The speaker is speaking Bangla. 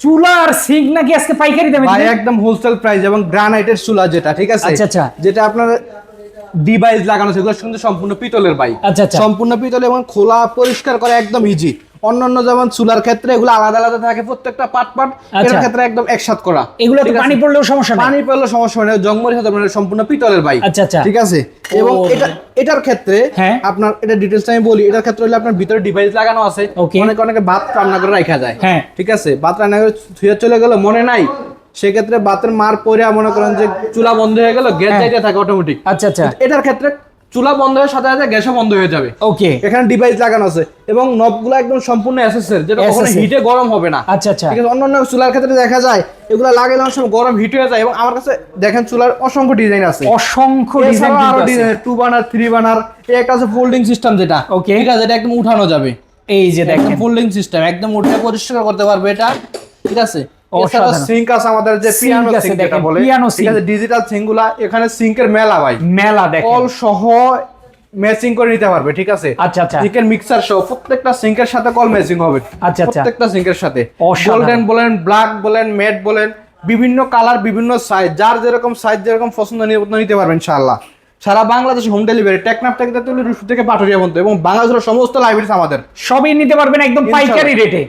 চুলার সিঙ্ক নাকি আজকে পাইকারি দামে ভাই একদম হোলসেল প্রাইস এবং গ্রানাইটের চুলা যেটা ঠিক আছে আচ্ছা, আচ্ছা। যেটা আপনার ডিভাইস লাগানো সেগুলো কিন্তু সম্পূর্ণ পিতলের বাইক আচ্ছা, আচ্ছা। সম্পূর্ণ পিতল এবং খোলা পরিষ্কার করা একদম ইজি অন্যান্য যেমন চুলার ক্ষেত্রে এগুলো আলাদা আলাদা থাকে প্রত্যেকটা পার্ট পার্ট এর আচ্ছা। ক্ষেত্রে একদম একসাথ করা এগুলো পানি পড়লেও সমস্যা নাই পানি পেলে সমস্যা হয় না জঙ্গল সাথে আপনার সম্পূর্ণ পিতলের ভাই আচ্ছা, আচ্ছা। ঠিক আছে এবং এটা এটার ক্ষেত্রে হ্যাঁ। আপনার এটা ডিটেলস আমি বলি এটার ক্ষেত্রে হলে আপনার ভিতরে ডিভাইস লাগানো আছে. অনেকে অনেকে ভাত রান্না করে রাখা যায় হ্যাঁ। ঠিক আছে ভাত রান্না করে ধুয়ে চলে গেল মনে নাই সেক্ষেত্রে ভাতের মার পরে মনে করেন যে চুলা বন্ধ হয়ে গেল গ্যাস। যাইতে থাকে অটোমেটিক আচ্ছা আচ্ছা এটার ক্ষেত্রে চুলা বন্ধ হয়ে সাথে সাথে গ্যাসও বন্ধ হয়ে যাবে। ওকে এখানে ডিভাইস লাগানো আছে এবং নবগুলো একদম সম্পূর্ণ এসএসএর যেটা কখনো হিটে গরম হবে না। আচ্ছা আচ্ছা। ঠিক আছে অন্যান্য চুলার ক্ষেত্রে দেখা যায় এগুলো লাগালে অনেক সময় গরম হিট হয়ে যায় এবং আমার কাছে দেখেন চুলার অসংখ্য ডিজাইন আছে। অসংখ্য ডিজাইন আরও design two burner three burner এই একটা আছে ফোল্ডিং সিস্টেম যেটা। ওকে ঠিক আছে এটা একদম উঠানো যাবে। এই যে দেখেন। ফোল্ডিং সিস্টেম একদম উঠে পরিষ্কার করতে পারবে এটা। ঠিক আছে। সিঙ্ক আছে আমাদের যে পিয়ানো সিঙ্ক যেটা বলে ঠিক আছে ডিজিটাল সিঙ্কগুলা এখানে সিঙ্কের মেলা ভাই মেলা দেখেন কল সহ ম্যাচিং করে নিতে পারবে ঠিক আছে আচ্ছা, আচ্ছা। চিকেন মিক্সার সহ প্রত্যেকটা সিঙ্কের সাথে কল ম্যাচিং হবে আচ্ছা, আচ্ছা। প্রত্যেকটা সিঙ্কের সাথে গোল্ডেন বলেন ব্ল্যাক বলেন ম্যাট বলেন বিভিন্ন কালার বিভিন্ন সাইজ যার যেরকম সাইজ যেরকম পছন্দ নিতে পারবেন ইনশাআল্লাহ সারা বাংলাদেশে হোম ডেলিভারি টেকনাফ থেকে তুলে রুশু থেকে পাঠরিয়া পর্যন্ত এবং বাংলাদেশের সমস্ত লাইব্রেরি আমাদের সবই নিতে পারবেন একদম পাইকারি রেটে